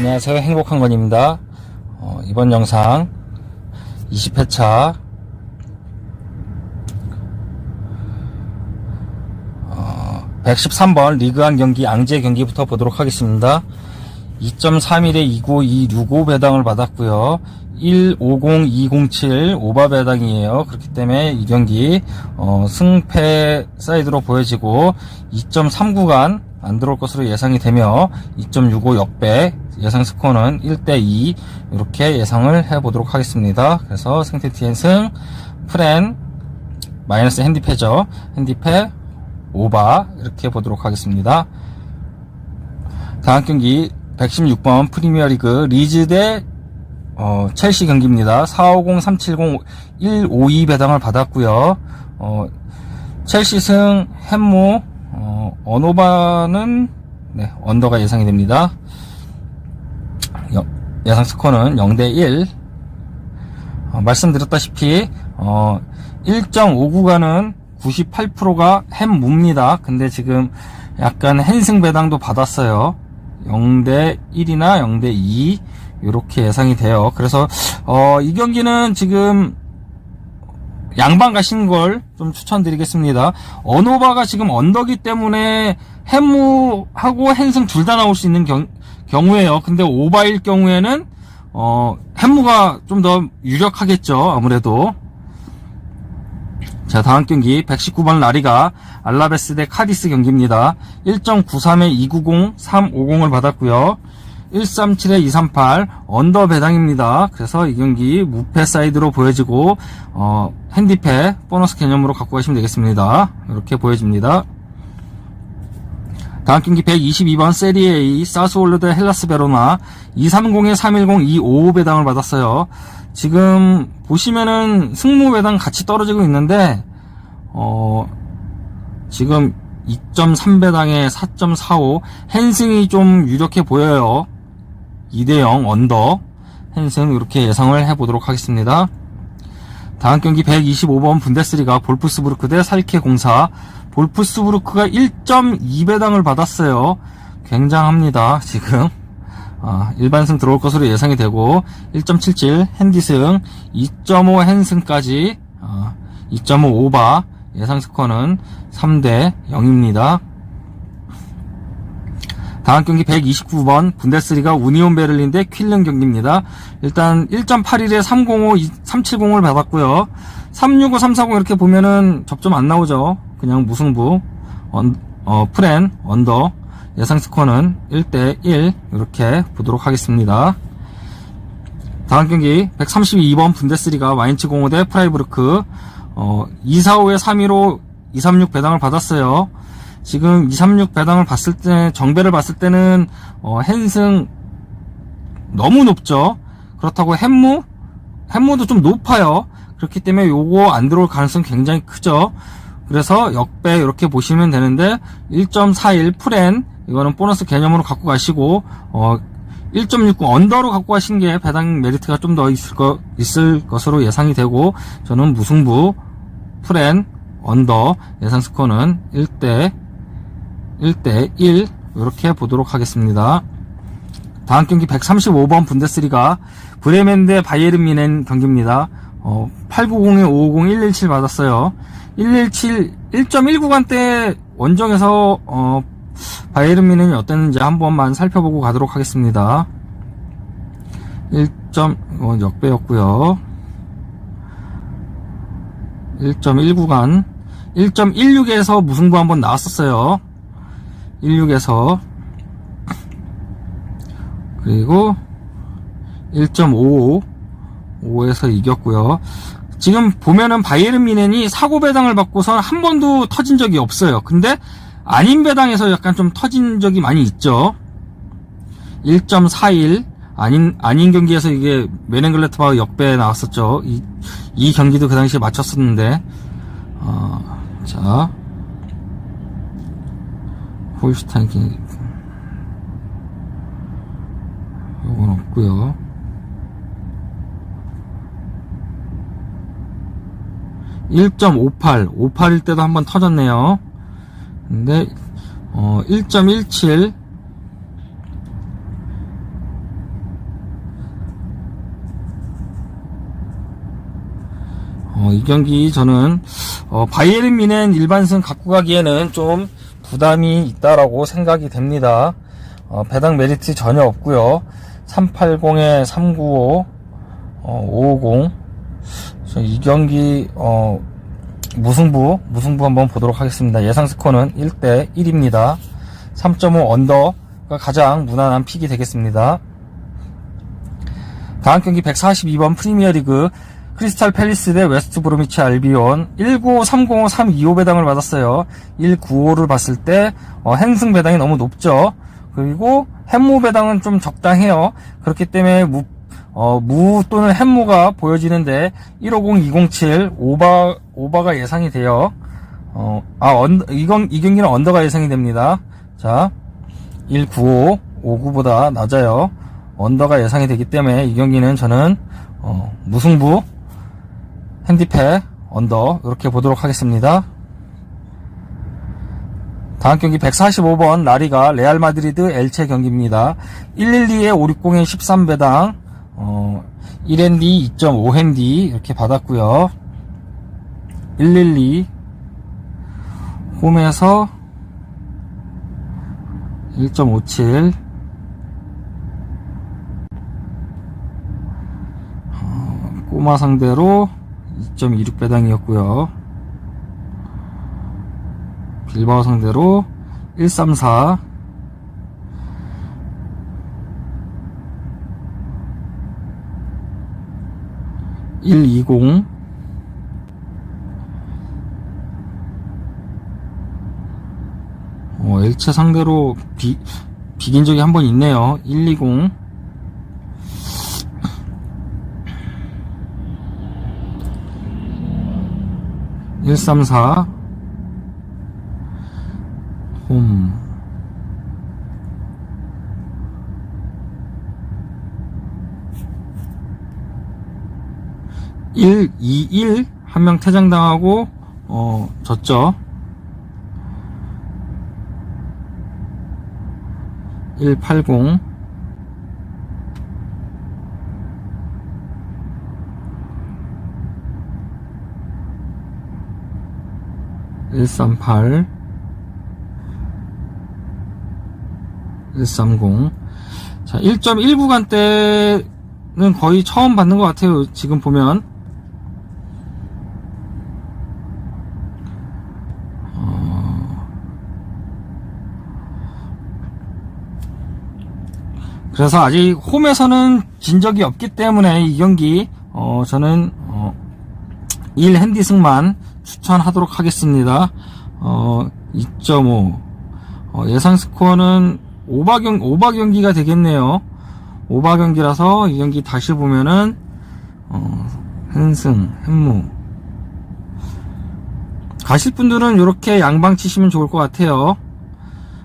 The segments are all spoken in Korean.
안녕하세요. 행복한 건입니다. 어, 이번 영상 20회차 어, 113번 리그한 경기 앙제 경기부터 보도록 하겠습니다. 2.31에 29265 배당을 받았고요. 150207 오바 배당이에요. 그렇기 때문에 이 경기 어, 승패 사이드로 보여지고 2.3구간 안 들어올 것으로 예상이 되며 2.65 역배 예상 스코어는 1대2 이렇게 예상을 해보도록 하겠습니다. 그래서 생태티엔 승 프렌 마이너스 핸디패죠. 핸디패 오바 이렇게 보도록 하겠습니다. 다음 경기 116번 프리미어리그 리즈 대 어, 첼시 경기입니다. 450, 370, 152 배당을 받았고요. 어, 첼시 승 햄모 어, 언오바는 네, 언더가 예상이 됩니다. 여- 예상 스코어는 0대 1 어, 말씀드렸다시피 어, 1.5구간은 98%가 햄무입니다. 근데 지금 약간 헨승 배당도 받았어요. 0대 1이나 0대 2 이렇게 예상이 돼요. 그래서 어, 이 경기는 지금 양방 가시는 걸좀 추천드리겠습니다. 언오바가 지금 언더기 때문에 햄무하고 헨승 둘 다 나올 수 있는 경, 경우에요. 근데 오바일 경우에는 어, 햄무가 좀 더 유력하겠죠. 아무래도. 자, 다음 경기 119번 라리가 알라베스 대 카디스 경기입니다. 1.93에 290, 350을 받았고요. 137에 238 언더 배당입니다. 그래서 이 경기 무패 사이드로 보여지고 어, 핸디패 보너스 개념으로 갖고 가시면 되겠습니다. 이렇게 보여집니다. 다음 경기 122번 세리에 A 사스월르 대 헬라스 베로나 230에 310 255 배당을 받았어요. 지금 보시면은 승무 배당 같이 떨어지고 있는데 어 지금 2.3배당에 4.45 헨승이 좀 유력해 보여요. 2대0 언더 헨승 이렇게 예상을 해보도록 하겠습니다. 다음 경기 125번 분데스리가 볼프스부르크 대 살케 공사 볼프스부르크가 1.2배당을 받았어요. 굉장합니다. 지금 아, 일반승 들어올 것으로 예상이 되고 1.77 핸디승 2.5 핸승까지 아, 2.5 오바 예상 스코어는 3대 0입니다. 다음 경기 129번 분데스리가 우니온 베를린 대 퀼른 경기입니다. 일단 1.81에 305, 370을 받았고요. 365, 340 이렇게 보면은 접점 안 나오죠. 그냥 무승부. 언, 어, 프렌, 언더. 예상 스코어는 1대1 이렇게 보도록 하겠습니다. 다음 경기 132번 분데스리가 마인츠 공호 대 프라이브르크 어, 245에 315 236 배당을 받았어요. 지금 236 배당을 봤을 때 정배를 봤을 때는 어, 헨승 너무 높죠. 그렇다고 햄무 햄무도 좀 높아요. 그렇기 때문에 요거 안 들어올 가능성 굉장히 크죠. 그래서 역배 이렇게 보시면 되는데 1.41 프렌 이거는 보너스 개념으로 갖고 가시고 어 1.69 언더로 갖고 가신 게 배당 메리트가 좀 더 있을 거 있을 것으로 예상이 되고 저는 무승부 프렌 언더 예상 스코어는 1대 1대 1 이렇게 보도록 하겠습니다. 다음 경기 135번 분데스리가 브레멘 대 바이에른 미넨 경기입니다. 어, 890에 550 117 받았어요. 117 1.1구간 때 원정에서 어, 바이에른 미넨이 어땠는지 한 번만 살펴보고 가도록 하겠습니다. 1. 어, 역배였고요. 1.1구간 1.16에서 무승부 한번 나왔었어요. 16에서 그리고 1.55 5에서 이겼고요. 지금 보면은 바이에른 미넨이 사고 배당을 받고서 한 번도 터진 적이 없어요. 근데 아닌 배당에서 약간 좀 터진 적이 많이 있죠. 1.41 아닌 아닌 경기에서 이게 메넨글레트바가 역배 나왔었죠. 이, 이 경기도 그 당시에 맞췄었는데 어, 자 홀스타인 이건 없고요1.58 58일 때도 한번 터졌네요. 근데 어, 1.17 어, 이 경기 저는 어, 바이에른 미넨 일반승 갖고 가기에는 좀 부담이 있다라고 생각이 됩니다. 어, 배당 메리트 전혀 없고요. 380에 395, 어, 550. 그래서 이 경기 어, 무승부 무승부 한번 보도록 하겠습니다. 예상 스코어는 1대 1입니다. 3.5 언더가 가장 무난한 픽이 되겠습니다. 다음 경기 142번 프리미어리그 크리스탈 팰리스 대 웨스트 브로미치 알비온 19305 325 배당을 받았어요. 195를 봤을 때 어, 행승 배당이 너무 높죠. 그리고 햄무 배당은 좀 적당해요. 그렇기 때문에 무, 어, 무 또는 햄무가 보여지는데 150 207 오바 오바가 예상이 돼요. 어, 아, 언, 이건, 이 경기는 언더가 예상이 됩니다. 자, 195, 59보다 낮아요. 언더가 예상이 되기 때문에 이 경기는 저는, 어, 무승부, 핸디패, 언더, 이렇게 보도록 하겠습니다. 다음 경기 145번 나리가 레알 마드리드 엘체 경기입니다. 112에 560에 13배당, 어, 1핸디, 2.5핸디 이렇게 받았고요. 112 홈에서 1.57 어, 꼬마 상대로 2.26 배당이었고요. 빌바오 상대로 134 120 어, 일체 상대로 비, 비긴 적이 한 번 있네요. 120 134 홈. 일, 이, 일, 한 명 퇴장당하고, 어, 졌죠. 180, (138) 130. 자, 1.1 구간 때는 거의 처음 받는 것 같아요. 지금 보면. 어, 그래서 아직 홈에서는 진 적이 없기 때문에 이 경기, 어, 저는, 어, 1 핸디 승만 추천하도록 하겠습니다. 어, 2.5. 어, 예상 스코어는 오바 경, 오바 경기가 되겠네요. 오바 경기라서 이 경기 다시 보면은, 어, 한승, 햄무. 가실 분들은 이렇게 양방 치시면 좋을 것 같아요.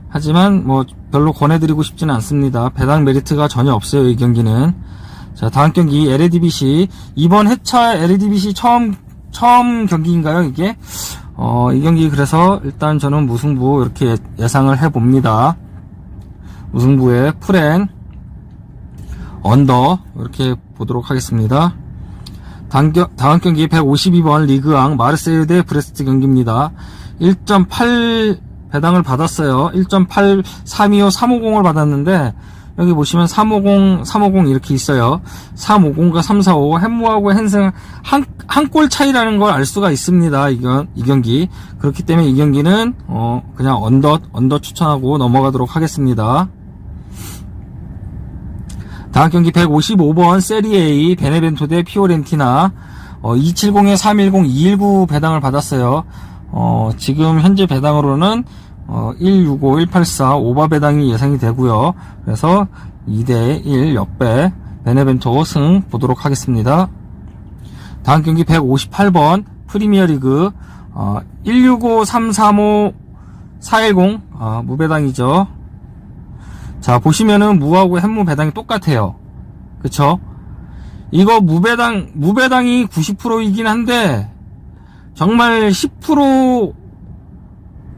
하지만 뭐 별로 권해드리고 싶지는 않습니다. 배당 메리트가 전혀 없어요. 이 경기는. 자, 다음 경기 LADBC 이번 해차 LADBC 처음 처음 경기인가요? 이게 어, 이 경기 그래서 일단 저는 무승부 이렇게 예상을 해 봅니다. 무승부의 풀앤 언더 이렇게 보도록 하겠습니다. 다음, 경기 152번 리그왕 마르세유 대 브레스트 경기입니다. 1.8 배당을 받았어요. 1.8 325 350을 받았는데 여기 보시면 350 350 이렇게 있어요. 350과 345 햄무하고 헨승 한한 골 차이라는 걸 알 수가 있습니다. 이건 이 경기 그렇기 때문에 이 경기는 어 그냥 언더 언더 추천하고 넘어가도록 하겠습니다. 다음 경기 155번 세리에이 베네벤토 대 피오렌티나 어, 270에 310, 219 배당을 받았어요. 어, 지금 현재 배당으로는 어, 165, 184 오바 배당이 예상이 되고요. 그래서 2대 1 역배 베네벤토 승 보도록 하겠습니다. 다음 경기 158번 프리미어리그 어, 165, 335, 410 어, 무배당이죠. 자 보시면은 무하고 햄무 배당이 똑같아요. 그쵸? 이거 무배당 무배당이 90%이긴 한데 정말 10%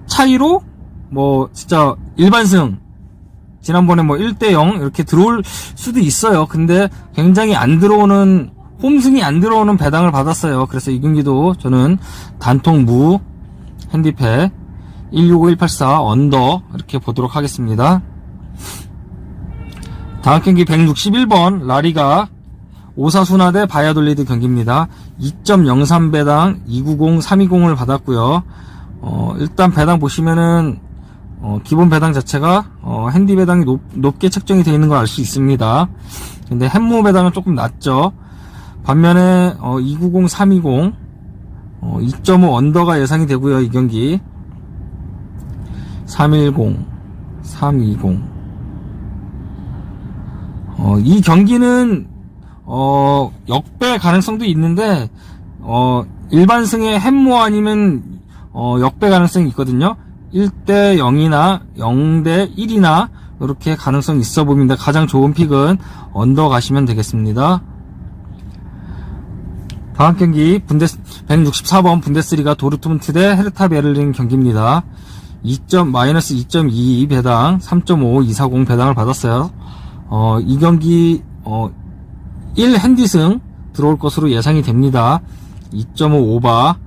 차이로 뭐 진짜 일반승 지난번에 뭐 1대0 이렇게 들어올 수도 있어요. 근데 굉장히 안 들어오는 홈승이 안 들어오는 배당을 받았어요. 그래서 이 경기도 저는 단통 무 핸디패 165184 언더 이렇게 보도록 하겠습니다. 다음 경기 161번 라리가 오사수나 대 바야돌리드 경기입니다. 2.03 배당 290 320을 받았고요. 어, 일단 배당 보시면은 어, 기본 배당 자체가 어, 핸디 배당이 높, 게 책정이 되어 있는 걸 알 수 있습니다. 근데 햄무 배당은 조금 낮죠. 반면에 어, 290 320 어, 2.5 언더가 예상이 되고요. 이 경기 310 320 어, 이 경기는 어, 역배 가능성도 있는데 어, 일반승의 햄모 아니면 어, 역배 가능성이 있거든요. 1대 0이나 0대 1이나 이렇게 가능성이 있어 보입니다. 가장 좋은 픽은 언더 가시면 되겠습니다. 다음 경기 분데 164번 분데스리가 도르트문트 대 헤르타 베를린 경기입니다. 2. 마이너스 2.22 배당 3.5 240 배당을 받았어요. 어, 이 경기 어, 1 핸디승 들어올 것으로 예상이 됩니다. 2.5 오바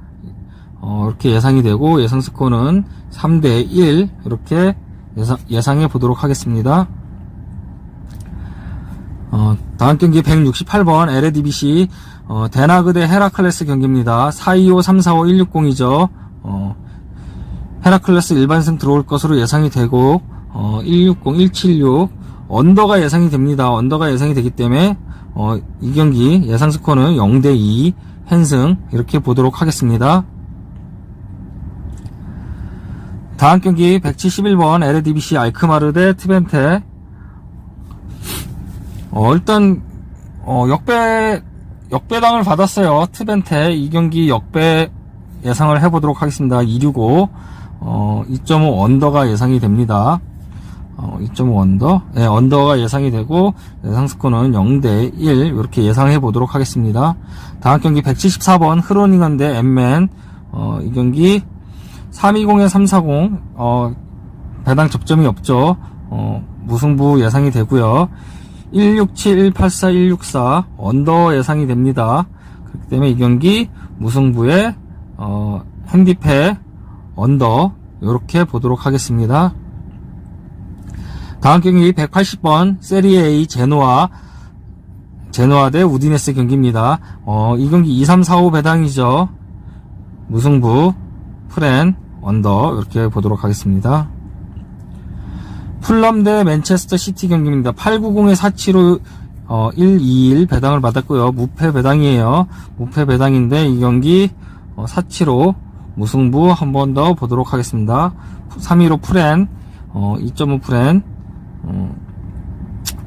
어, 이렇게 예상이 되고 예상 스코어는 3대 1 이렇게 예상, 예상 해 보도록 하겠습니다. 어, 다음 경기 168번 LADBC 어, 데나그 대 헤라클레스 경기입니다. 425, 345, 160이죠. 어, 헤라클레스 일반승 들어올 것으로 예상이 되고 어, 160, 176 언더가 예상이 됩니다. 언더가 예상이 되기 때문에 어, 이 경기 예상 스코어는 0대 2 헨승 이렇게 보도록 하겠습니다. 다음 경기 171번 LDBC 알크마르 대 트벤테 어, 일단 어, 역배 역배당을 받았어요. 트벤테 이 경기 역배 예상을 해보도록 하겠습니다. 265 어, 2.5 언더가 예상이 됩니다. 어, 2.5 언더 네, 언더가 예상이 되고 예상 스코어는 0대 1 이렇게 예상해 보도록 하겠습니다. 다음 경기 174번 흐로닝한 대 엠맨 어, 이 경기 320에 340 어, 배당 접점이 없죠. 어, 무승부 예상이 되고요. 167, 184, 164 언더 예상이 됩니다. 그렇기 때문에 이 경기 무승부에 어, 핸디패 언더 이렇게 보도록 하겠습니다. 다음 경기 180번 세리에 A 제노아 제노아 대 우디네스 경기입니다. 어, 이 경기 2345 배당이죠. 무승부 프렌 언더 이렇게 보도록 하겠습니다. 풀럼 대 맨체스터 시티 경기입니다. 890에 475 어, 121 배당을 받았고요. 무패 배당이에요. 무패 배당인데 이 경기 어, 475 무승부 한 번 더 보도록 하겠습니다. 315 프렌 어, 2.5 프렌 어,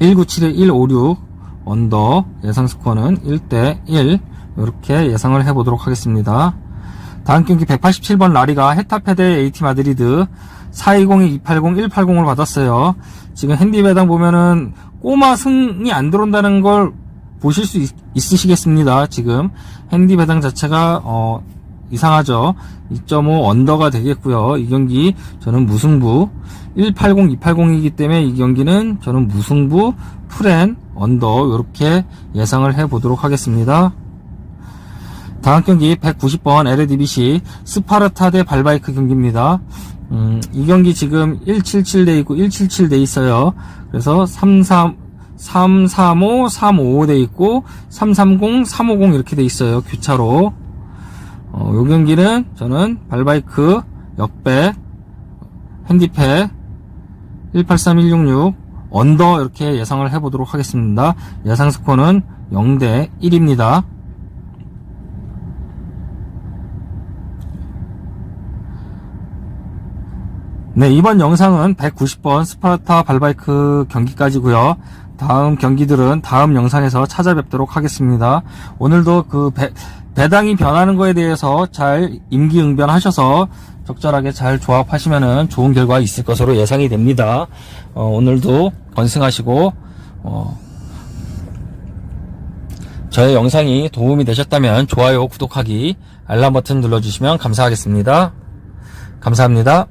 197에 156 언더 예상 스코어는 1대 1 이렇게 예상을 해보도록 하겠습니다. 다음 경기 187번 라리가 헤타페 대 AT 마드리드 420에 280, 180을 받았어요. 지금 핸디 배당 보면은 꼬마 승이 안 들어온다는 걸 보실 수 있, 있으시겠습니다. 지금 핸디 배당 자체가 어, 이상하죠. 2.5 언더가 되겠고요. 이 경기 저는 무승부 180, 280이기 때문에 이 경기는 저는 무승부 프렌 언더 이렇게 예상을 해 보도록 하겠습니다. 다음 경기 190번 LADBC 스파르타 대 발바이크 경기입니다. 음, 이 경기 지금 177돼 있고 177돼 있어요. 그래서 33 335, 355 돼 있고 330, 350 이렇게 돼 있어요. 교차로. 어, 요 경기는 저는 발바이크 역배 핸디패 183, 166 언더 이렇게 예상을 해보도록 하겠습니다. 예상 스코어는 0대 1입니다. 네, 이번 영상은 190번 스파르타 발바이크 경기까지고요. 다음 경기들은 다음 영상에서 찾아뵙도록 하겠습니다. 오늘도 그 배, 배당이 변하는 거에 대해서 잘 임기응변하셔서 적절하게 잘 조합하시면은 좋은 결과 있을 것으로 예상이 됩니다. 어, 오늘도 건승하시고 어, 저의 영상이 도움이 되셨다면 좋아요, 구독하기, 알람 버튼 눌러주시면 감사하겠습니다. 감사합니다.